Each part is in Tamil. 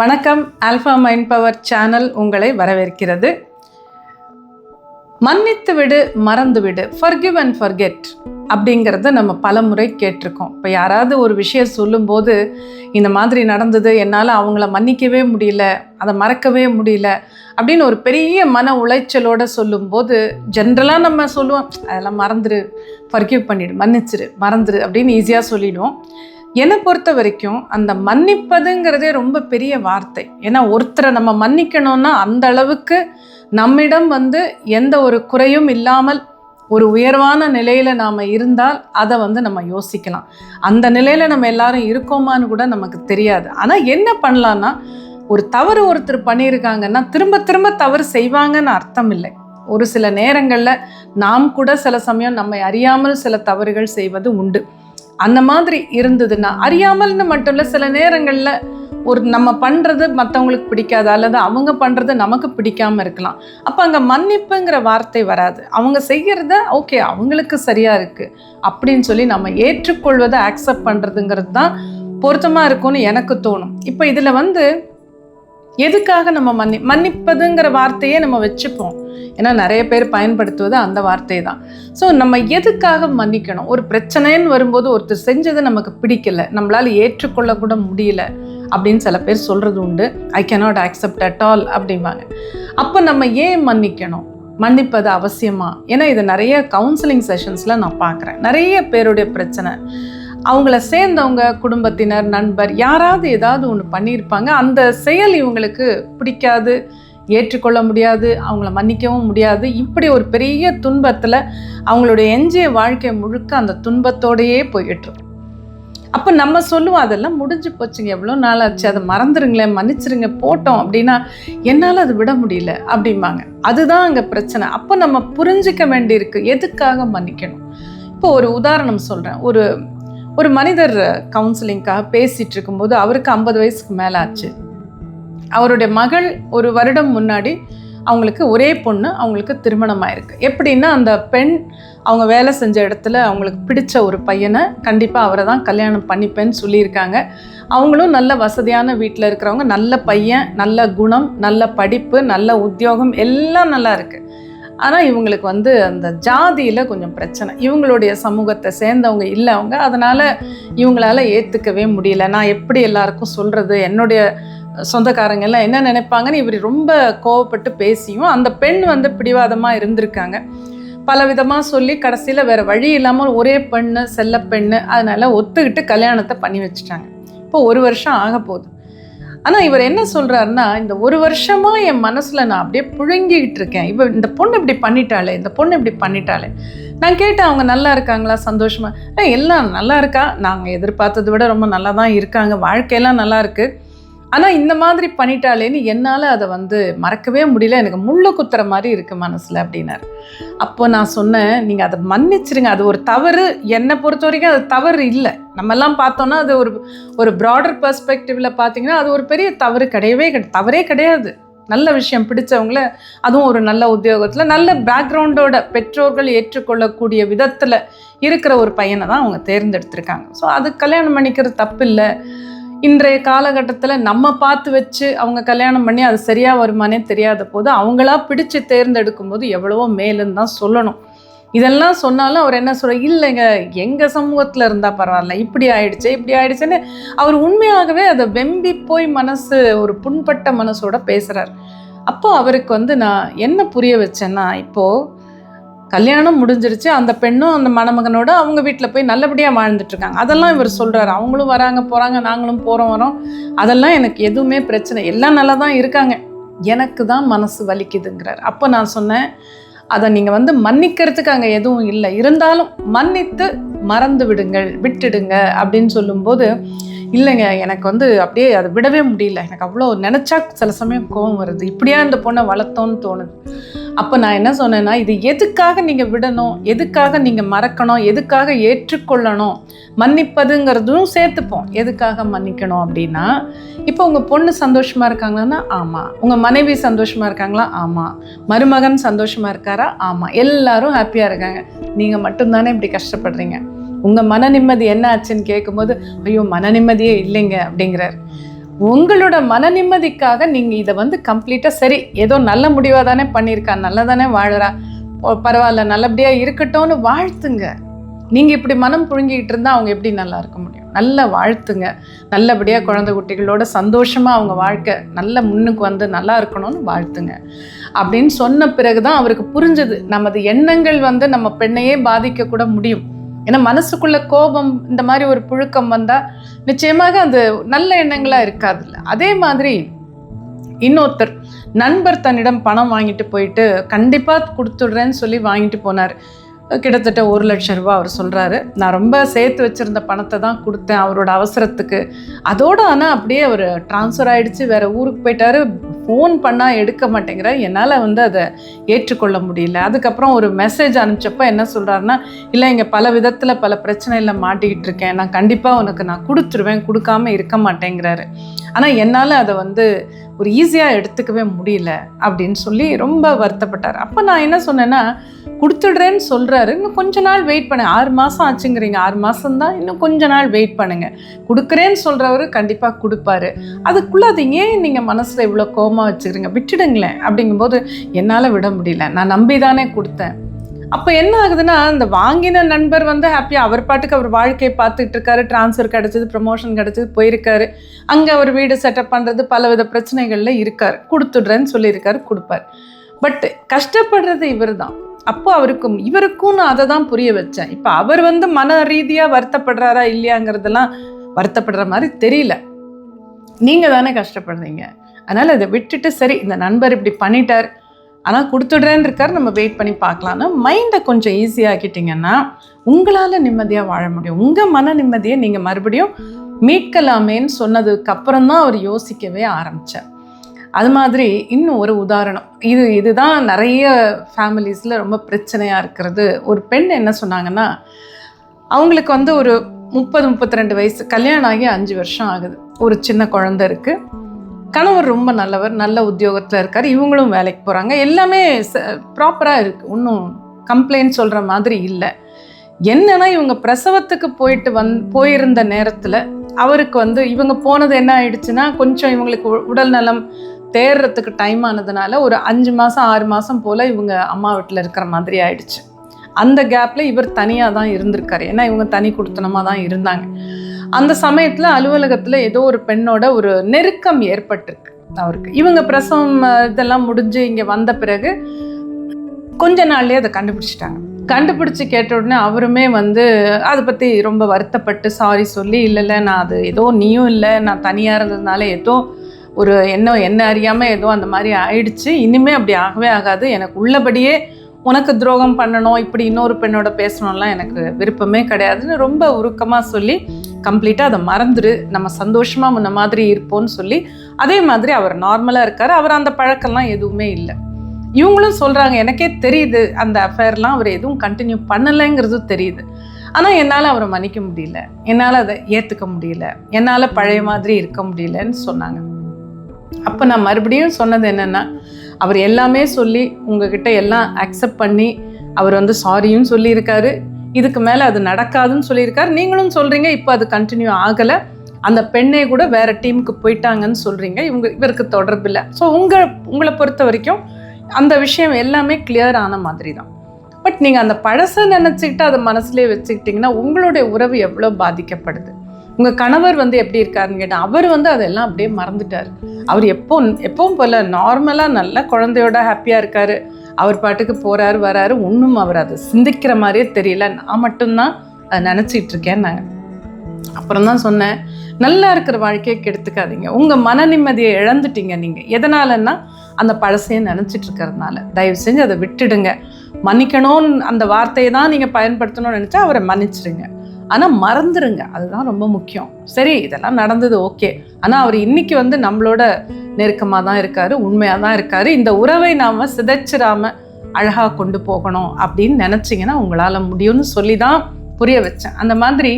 வணக்கம். ஆல்ஃபா மைண்ட் பவர் சேனல் உங்களை வரவேற்கிறது. மன்னித்து விடு மறந்து விடு. ஃபர்கிவ் அண்ட் ஃபர்கெட் அப்படிங்கிறத நம்ம பல முறை கேட்டிருக்கோம். இப்போ யாராவது ஒரு விஷயம் சொல்லும்போது இந்த மாதிரி நடந்தது என்னால் அவங்கள மன்னிக்கவே முடியல அதை மறக்கவே முடியல அப்படின்னு ஒரு பெரிய மன உளைச்சலோடு சொல்லும்போது ஜென்ரலாக நம்ம சொல்லுவோம் அதெல்லாம் மறந்துடு ஃபர்கிவ் பண்ணிடு மன்னிச்சிரு மறந்துடு அப்படின்னு ஈஸியாக சொல்லிடுவோம். என்னை பொறுத்த வரைக்கும் அந்த மன்னிப்பதுங்கிறதே ரொம்ப பெரிய வார்த்தை. ஏன்னா ஒருத்தரை நம்ம மன்னிக்கணும்னா அந்த அளவுக்கு நம்மிடம் வந்து எந்த ஒரு குறையும் இல்லாமல் ஒரு உயர்வான நிலையில் நாம் இருந்தால் அதை வந்து நம்ம யோசிக்கலாம். அந்த நிலையில் நம்ம எல்லாரும் இருக்கோமான்னு கூட நமக்கு தெரியாது. ஆனால் என்ன பண்ணலான்னா ஒரு தவறு ஒருத்தர் பண்ணியிருக்காங்கன்னா திரும்ப திரும்ப தவறு செய்வாங்கன்னு அர்த்தம் இல்லை. ஒரு சில நேரங்களில் நாம் கூட சில சமயம் நம்மை அறியாமல் சில தவறுகள் செய்வது உண்டு. அந்த மாதிரி இருந்ததுன்னா அறியாமல்னு மட்டும் இல்லை சில நேரங்களில் ஒரு நம்ம பண்ணுறது மற்றவங்களுக்கு பிடிக்காது அல்லது அவங்க பண்ணுறது நமக்கு பிடிக்காம இருக்கலாம். அப்போ அங்கே மன்னிப்புங்கிற வார்த்தை வராது. அவங்க செய்கிறத ஓகே அவங்களுக்கு சரியாக இருக்குது அப்படின்னு சொல்லி நம்ம ஏற்றுக்கொள்வதை அக்செப்ட் பண்ணுறதுங்கிறது தான் பொருத்தமாக இருக்கும்னு எனக்கு தோணும். இப்போ இதில் வந்து எதுக்காக நம்ம மன்னி மன்னிப்பதுங்கிற வார்த்தையே நம்ம வச்சுப்போம். ஏன்னா நிறைய பேர் பயன்படுத்துவது அந்த வார்த்தை தான் ஸோ நம்ம எதுக்காக மன்னிக்கணும்? ஒரு பிரச்சனைன்னு வரும்போது ஒருத்தர் செஞ்சது நமக்கு பிடிக்கல நம்மளால் ஏற்றுக்கொள்ள கூட முடியல அப்படின்னு சில பேர் சொல்கிறது உண்டு. I cannot accept at all அப்படிம்பாங்க. அப்போ நம்ம ஏன் மன்னிக்கணும்? மன்னிப்பது அவசியமா? ஏன்னா இது நிறைய கவுன்சிலிங் செஷன்ஸில் நான் பார்க்குறேன். நிறைய பேருடைய பிரச்சனை. அவங்கள சேர்ந்தவங்க குடும்பத்தினர் நண்பர் யாராவது ஏதாவது ஒன்று பண்ணியிருப்பாங்க. அந்த செயல் இவங்களுக்கு பிடிக்காது. ஏற்றுக்கொள்ள முடியாது அவங்கள மன்னிக்கவும் முடியாது. இப்படி ஒரு பெரிய துன்பத்தில் அவங்களுடைய எஞ்சிய வாழ்க்கை முழுக்க அந்த துன்பத்தோடையே போயிட்டுருக்கும் அப்போ நம்ம சொல்லுவோம் அதெல்லாம் முடிஞ்சு போச்சுங்க எவ்வளோ நாள் ஆச்சு? அதை மறந்துருங்களேன் மன்னிச்சிருங்க போட்டோம் அப்படின்னா என்னால் அது விட முடியல அப்படிம்பாங்க. அதுதான் அங்கே பிரச்சனை. அப்போ நம்ம புரிஞ்சிக்க வேண்டியிருக்கு எதுக்காக மன்னிக்கணும்? இப்போ ஒரு உதாரணம் சொல்கிறேன் ஒரு ஒரு மனிதர் கவுன்சிலிங்காக பேசிகிட்டு இருக்கும்போது அவருக்கு ஐம்பது வயசுக்கு மேலே ஆச்சு அவருடைய மகள் ஒரு வருடம் முன்னாடி அவங்களுக்கு ஒரே பொண்ணு அவங்களுக்கு திருமணம் ஆயிருக்கு எப்படின்னா அந்த பெண் அவங்க வேலை செஞ்ச இடத்துல அவங்களுக்கு பிடிச்ச ஒரு பையனை கண்டிப்பாக அவரை தான் கல்யாணம் பண்ணிப்பேன்னு சொல்லியிருக்காங்க. அவங்களும் நல்ல வசதியான வீட்டில் இருக்கிறவங்க நல்ல பையன் நல்ல குணம் நல்ல படிப்பு நல்ல உத்தியோகம் எல்லாம் நல்லா இருக்குது ஆனால் இவங்களுக்கு வந்து அந்த ஜாதியில் கொஞ்சம் பிரச்சனை. இவங்களுடைய சமூகத்தை சேர்ந்தவங்க இல்லை அவங்க. அதனால் இவங்களால ஏற்றுக்கவே முடியல. நான் எப்படி எல்லாருக்கும் சொல்கிறது என்னுடைய சொந்தக்காரங்கெல்லாம் என்ன நினைப்பாங்கன்னு இவர் ரொம்ப கோவப்பட்டு பேசியும் அந்த பெண் வந்து பிடிவாதமாக இருந்திருக்காங்க. பல விதமாக சொல்லி கடைசியில் வேறு வழி இல்லாமல் ஒரே பெண்ணு செல்ல பெண்ணு அதனால் ஒத்துக்கிட்டு கல்யாணத்தை பண்ணி வச்சுட்டாங்க. இப்போ ஒரு வருஷம் ஆக போகுது. ஆனால் இவர் என்ன சொல்கிறாருன்னா இந்த ஒரு வருஷமாக என் மனசில் நான் அப்படியே புழுங்கிக்கிட்டு இருக்கேன். இவ இந்த பொண்ணு இப்படி பண்ணிட்டாளே இந்த பொண்ணு இப்படி பண்ணிட்டாளே. நான் கேட்டேன் அவங்க நல்லா இருக்காங்களா? சந்தோஷமாக எல்லாம் நல்லா இருக்கா? நாங்கள் எதிர்பார்த்ததை விட ரொம்ப நல்லா தான் இருக்காங்க. வாழ்க்கையெல்லாம் நல்லா இருக்குது ஆனால் இந்த மாதிரி பண்ணிட்டாலேன்னு என்னால் அதை வந்து மறக்கவே முடியல. எனக்கு முள்ளு குத்துற மாதிரி இருக்குது மனசில் அப்படின்னாரு. அப்போ நான் சொன்னேன் நீங்கள் அதை மன்னிச்சிருங்க. அது ஒரு தவறு. என்னை பொறுத்த வரைக்கும் அது தவறு இல்லை. நம்மெல்லாம் பார்த்தோன்னா அது ஒரு ஒரு ப்ராடர் பர்ஸ்பெக்டிவில் பார்த்தீங்கன்னா அது ஒரு பெரிய தவறு கிடையவே கிடையாது தவறே கிடையாது. நல்ல விஷயம் பிடிச்சவங்கள அதுவும் ஒரு நல்ல உத்தியோகத்தில் நல்ல பேக்ரவுண்டோட பெற்றோர்கள் ஏற்றுக்கொள்ளக்கூடிய விதத்தில் இருக்கிற ஒரு பையனை தான் அவங்க தேர்ந்தெடுத்திருக்காங்க. ஸோ அது கல்யாணம் பண்ணிக்கிறது தப்பு இல்லை இன்றைய காலகட்டத்தில் நம்ம பார்த்து வச்சு அவங்க கல்யாணம் பண்ணி அது சரியாக வருமானே தெரியாத போது அவங்களா பிடிச்சு தேர்ந்தெடுக்கும் போது எவ்வளவோ மேலுன்னு தான் சொல்லணும். இதெல்லாம் சொன்னாலும் அவர் என்ன சொல்ற இல்லைங்க எங்கள் சமூகத்தில் இருந்தால் பரவாயில்ல இப்படி ஆயிடுச்சு இப்படி ஆயிடுச்சுன்னு அவர் உண்மையாகவே அதை வெம்பி போய் மனசு ஒரு புண்பட்ட மனசோட பேசுகிறார் அப்போ அவருக்கு வந்து நான் என்ன புரிய வச்சேன்னா இப்போது கல்யாணம் முடிஞ்சிருச்சு அந்த பெண்ணும் அந்த மணமகனோட அவங்க வீட்டில் போய் நல்லபடியாக வாழ்ந்துட்டுருக்காங்க அதெல்லாம் இவர் சொல்கிறாரு அவங்களும் வராங்க போகிறாங்க நாங்களும் போகிறோம் வரோம். அதெல்லாம் எனக்கு எதுவுமே பிரச்சனை. எல்லாம் நல்லா தான் இருக்காங்க. எனக்கு தான் மனசு வலிக்குதுங்கிறார். அப்போ நான் சொன்னேன் அதை நீங்கள் வந்து மன்னிக்கிறதுக்கு அங்கே எதுவும் இல்லை. இருந்தாலும் மன்னித்து மறந்து விடுங்கள் விட்டுடுங்க. அப்படின்னு சொல்லும்போது இல்லைங்க எனக்கு வந்து அப்படியே அதை விடவே முடியல. எனக்கு அவ்வளோ நினச்சா சில சமயம் கோவம் வருது. இப்படியா இந்த பொண்ணை வளர்த்தோன்னு தோணுது. அப்போ நான் என்ன சொன்னேன்னா இது எதுக்காக நீங்கள் விடணும்? எதுக்காக நீங்கள் மறக்கணும்? எதுக்காக ஏற்றுக்கொள்ளணும்? மன்னிப்பதுங்கிறதும் சேர்த்துப்போம். எதுக்காக மன்னிக்கணும் அப்படின்னா இப்போ உங்கள் பொண்ணு சந்தோஷமாக இருக்காங்களான்னா ஆமாம் உங்கள் மனைவி சந்தோஷமாக இருக்காங்களா ஆமாம் மருமகன் சந்தோஷமாக இருக்காரா ஆமாம் எல்லாரும் ஹாப்பியாக இருக்காங்க. நீங்கள் மட்டும்தானே இப்படி கஷ்டப்படுறீங்க. உங்கள் மன நிம்மதி என்ன ஆச்சுன்னு கேட்கும்போது ஐயோ மன நிம்மதியே இல்லைங்க அப்படிங்கிறார். உங்களோட மன நிம்மதிக்காக நீங்கள் இதை வந்து கம்ப்ளீட்டாக சரி ஏதோ நல்ல முடிவாக தானே பண்ணியிருக்கா நல்லா தானே வாழறா பரவாயில்ல நல்லபடியாக இருக்கட்டும்னு வாழ்த்துங்க. நீங்கள் இப்படி மனம் புழுங்கிக்கிட்டு இருந்தால் அவங்க எப்படி நல்லா இருக்க முடியும்? நல்லா வாழ்த்துங்க. நல்லபடியாக குழந்தை குட்டிகளோட சந்தோஷமாக அவங்க வாழ்க்கை நல்ல முன்னுக்கு வந்து நல்லா இருக்கணும்னு வாழ்த்துங்க. அப்படின்னு சொன்ன பிறகு தான் அவருக்கு புரிஞ்சது. நமது எண்ணங்கள் வந்து நம்ம பெண்ணையே பாதிக்கக்கூட முடியும். ஏன்னா மனசுக்குள்ள கோபம் இந்த மாதிரி ஒரு புழுக்கம் வந்தால் நிச்சயமாக அது நல்ல எண்ணங்களாக இருக்காதுல்ல. அதே மாதிரி இன்னொருத்தர் நண்பர் தன்னிடம் பணம் வாங்கிட்டு போயிட்டு கண்டிப்பாக கொடுத்துடுறேன்னு சொல்லி வாங்கிட்டு போனார். கிட்டத்தட்ட ஒரு லட்சம் ரூபா அவர் சொல்கிறாரு நான் ரொம்ப சேர்த்து வச்சுருந்த பணத்தை தான் கொடுத்தேன் அவரோட அவசரத்துக்கு. அதோடு ஆனால் அப்படியே அவர் ட்ரான்ஸ்ஃபர் ஆகிடுச்சு வேறு ஊருக்கு போயிட்டாரு. ஃபோன் பண்ணால் எடுக்க மாட்டேங்கிறார் என்னால் வந்து அதை ஏற்றுக்கொள்ள முடியல. அதுக்கப்புறம் ஒரு மெசேஜ் அனுப்பிச்சப்போ என்ன சொல்கிறாருன்னா இல்லை இங்கே பல விதத்தில் பல பிரச்சனையில் மாட்டிக்கிட்டு இருக்கேன். நான் கண்டிப்பாக உனக்கு நான் கொடுத்துருவேன். கொடுக்காம இருக்க மாட்டேங்கிறாரு. ஆனால் என்னால் அதை வந்து ஒரு ஈஸியாக எடுத்துக்கவே முடியல. அப்படின்னு சொல்லி ரொம்ப வருத்தப்பட்டார். அப்போ நான் என்ன சொன்னேன்னா கொடுத்துடுறேன்னு சொல்கிறாரு இன்னும் கொஞ்ச நாள் வெயிட் பண்ணு. ஆறு மாதம் ஆச்சுங்கிறீங்க. ஆறு மாதம் தான். இன்னும் கொஞ்ச நாள் வெயிட் பண்ணுங்க. கொடுக்குறேன்னு சொல்கிறவர் கண்டிப்பாக கொடுப்பாரு. அதுக்குள்ளே அது ஏன் நீங்கள் மனசில் இவ்வளோ கோபமாக வச்சுக்கிறீங்க. விட்டுடுங்களேன். அப்படிங்கும்போது என்னால் விட முடியல. நான் நம்பி தானே கொடுத்தேன். அப்போ என்ன ஆகுதுன்னா இந்த வாங்கின நண்பர் வந்து ஹாப்பியாக அவர் பாட்டுக்கு அவர் வாழ்க்கையை பார்த்துட்டு இருக்காரு ட்ரான்ஸ்ஃபர் கிடச்சிது ப்ரமோஷன் கிடச்சிது போயிருக்காரு. அங்கே அவர் வீடு செட்டப் பண்ணுறது பலவித பிரச்சனைகளில் இருக்கார். கொடுத்துடுறேன்னு சொல்லியிருக்காரு கொடுப்பார். பட் கஷ்டப்படுறது இவர் தான் அப்போ அவருக்கும் இவருக்கும் நான் அதை தான் புரிய வச்சேன். இப்போ அவர் வந்து மன ரீதியாக வருத்தப்படுறாரா இல்லையாங்கிறதெல்லாம் வருத்தப்படுற மாதிரி தெரியல. நீங்கள் தானே கஷ்டப்படுறீங்க? அதனால் இதை விட்டுட்டு சரி இந்த நண்பர் இப்படி பண்ணிட்டார். ஆனால் கொடுத்துடுறேன்னு இருக்கார் நம்ம வெயிட் பண்ணி பார்க்கலான்னு மைண்டை கொஞ்சம் ஈஸியாக்கிட்டிங்கன்னா உங்களால் நிம்மதியாக வாழ முடியும். உங்கள் மன நிம்மதியை நீங்கள் மறுபடியும் மீட்கலாமேன்னு சொன்னதுக்கு அப்புறம் தான் அவர் யோசிக்கவே ஆரம்பித்தார் அது மாதிரி இன்னும் ஒரு உதாரணம். இது இதுதான் நிறைய ஃபேமிலிஸில் ரொம்ப பிரச்சனையாக இருக்கிறது. ஒரு பெண் என்ன சொன்னாங்கன்னா அவங்களுக்கு வந்து ஒரு முப்பது முப்பத்தி ரெண்டு வயசு கல்யாணம் ஆகி அஞ்சு வருஷம் ஆகுது. ஒரு சின்ன குழந்த இருக்குது கணவர் ரொம்ப நல்லவர் நல்ல உத்தியோகத்தில் இருக்கார் இவங்களும் வேலைக்கு போகிறாங்க எல்லாமே ப்ராப்பராக இருக்குது ஒன்றும் கம்ப்ளைண்ட் சொல்கிற மாதிரி இல்லை. என்னன்னா இவங்க பிரசவத்துக்கு போயிட்டு வந் போயிருந்த நேரத்தில் அவருக்கு வந்து இவங்க போனது என்ன ஆயிடுச்சுன்னா கொஞ்சம் இவங்களுக்கு உ- உடல் நலம் தேர்றதுக்கு டைம் ஆனதுனால ஒரு அஞ்சு மாதம் ஆறு மாதம் போல் இவங்க அம்மா வீட்டில் இருக்கிற மாதிரி ஆயிடுச்சு. அந்த கேப்பில் இவர் தனியாக தான் இருந்திருக்காரு. ஏன்னா இவங்க தனி கொடுத்தனமாக தான் இருந்தாங்க. அந்த சமயத்தில் அலுவலகத்தில் ஏதோ ஒரு பெண்ணோட ஒரு நெருக்கம் ஏற்பட்டிருக்கு. அவருக்கு. இவங்க பிரசவம் இதெல்லாம் முடிஞ்சு இங்கே வந்த பிறகு கொஞ்ச நாள்லேயே அதை கண்டுபிடிச்சிட்டாங்க. கண்டுபிடிச்சி கேட்ட உடனே அவருமே வந்து அதை பற்றி ரொம்ப வருத்தப்பட்டு சாரி சொல்லி இல்லை இல்லை நான் அது ஏதோ நீயும் இல்லை நான் தனியாக இருந்ததுனால ஏதோ ஒரு என்ன என்ன அறியாமல் ஏதோ அந்த மாதிரி ஆயிடுச்சு. இனிமேல் அப்படி ஆகவே ஆகாது. எனக்கு உள்ளபடியே உனக்கு துரோகம் பண்ணணும் இப்படி இன்னொரு பெண்ணோட பேசணும்லாம் எனக்கு விருப்பமே கிடையாதுன்னு ரொம்ப உருக்கமாக சொல்லி கம்ப்ளீட்டாக அதை மறந்துடு நம்ம சந்தோஷமாக முன்ன மாதிரி இருப்போம்னு சொல்லி அதே மாதிரி அவர் நார்மலாக இருக்கார். அவர் அந்த பழக்கம்லாம் எதுவுமே இல்லை. இவங்களும் சொல்கிறாங்க எனக்கே தெரியுது அந்த அஃபேர்லாம் அவர் எதுவும் கண்டினியூ பண்ணலைங்கிறது தெரியுது. ஆனால் என்னால் அவரை மன்னிக்க முடியல. என்னால் அதை ஏற்றுக்க முடியல. என்னால் பழைய மாதிரி இருக்க முடியலன்னு சொன்னாங்க. அப்போ நான் மறுபடியும் சொன்னது என்னென்னா அவர் எல்லாமே சொல்லி உங்ககிட்ட எல்லாம் அக்செப்ட் பண்ணி அவர் வந்து சாரியும் சொல்லியிருக்காரு. இதுக்கு மேலே அது நடக்காதுன்னு சொல்லியிருக்காரு. நீங்களும் சொல்கிறீங்க இப்போ அது கண்டினியூ ஆகலை. அந்த பெண்ணே கூட வேறு டீமுக்கு போயிட்டாங்கன்னு சொல்கிறீங்க இவங்க இவருக்கு தொடர்பு இல்லை. ஸோ உங்கள் உங்களை பொறுத்த வரைக்கும் அந்த விஷயம் எல்லாமே கிளியர் ஆன மாதிரி தான் பட் நீங்கள் அந்த பழசை நினச்சிக்கிட்டு அதை மனசுலேயே வச்சுக்கிட்டிங்கன்னா உங்களுடைய உறவு எவ்வளோ பாதிக்கப்படுது? உங்கள் கணவர் வந்து எப்படி இருக்காருன்னு கேட்டால் அவர் வந்து அதெல்லாம் அப்படியே மறந்துட்டார். அவர் எப்போ எப்பவும் போல் நார்மலாக நல்ல குழந்தையோட ஹாப்பியாக இருக்காரு. அவர் பாட்டுக்கு போகிறாரு வராரு. ஒன்றும் அவர் அதை சிந்திக்கிற மாதிரியே தெரியல. நான் மட்டும்தான் அதை நினச்சிட்டு இருக்கேன் நாங்கள் அப்புறம் தான் சொன்னேன் நல்லா இருக்கிற வாழ்க்கையை கெடுத்துக்காதீங்க. உங்கள் மன நிம்மதியை இழந்துட்டீங்க நீங்கள் எதனாலன்னா அந்த பழசையை நினச்சிட்டு இருக்கிறதுனால. தயவு செஞ்சு அதை விட்டுடுங்க. மன்னிக்கணும்னு அந்த வார்த்தையை தான் நீங்கள் பயன்படுத்தணும்னு நினச்சா அவரை மன்னிச்சிடுங்க ஆனால் மறந்துடுங்க அதுதான் ரொம்ப முக்கியம். சரி இதெல்லாம் நடந்தது ஓகே. ஆனால் அவர் இன்னைக்கு வந்து நம்மளோட நெருக்கமாக தான் இருக்காரு உண்மையாக தான் இருக்காரு. இந்த உறவை நாம் சிதைச்சிடாம அழகாக கொண்டு போகணும் அப்படின்னு நினச்சிங்கன்னா உங்களால் முடியும்னு சொல்லி தான் புரிய வச்சேன். அந்த மாதிரி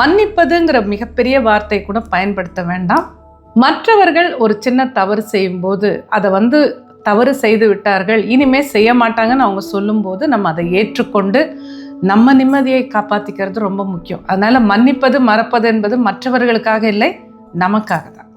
மன்னிப்பதுங்கிற மிகப்பெரிய வார்த்தை கூட பயன்படுத்த வேண்டாம். மற்றவர்கள் ஒரு சின்ன தவறு செய்யும்போது அதை வந்து தவறு செய்து விட்டார்கள் இனிமே செய்ய மாட்டாங்கன்னு அவங்க சொல்லும்போது நம்ம அதை ஏற்றுக்கொண்டு நம்ம நிம்மதியை காப்பாற்றிக்கிறது ரொம்ப முக்கியம். அதனால் மன்னிப்பது மறப்பது என்பது மற்றவர்களுக்காக இல்லை நமக்காக தான்.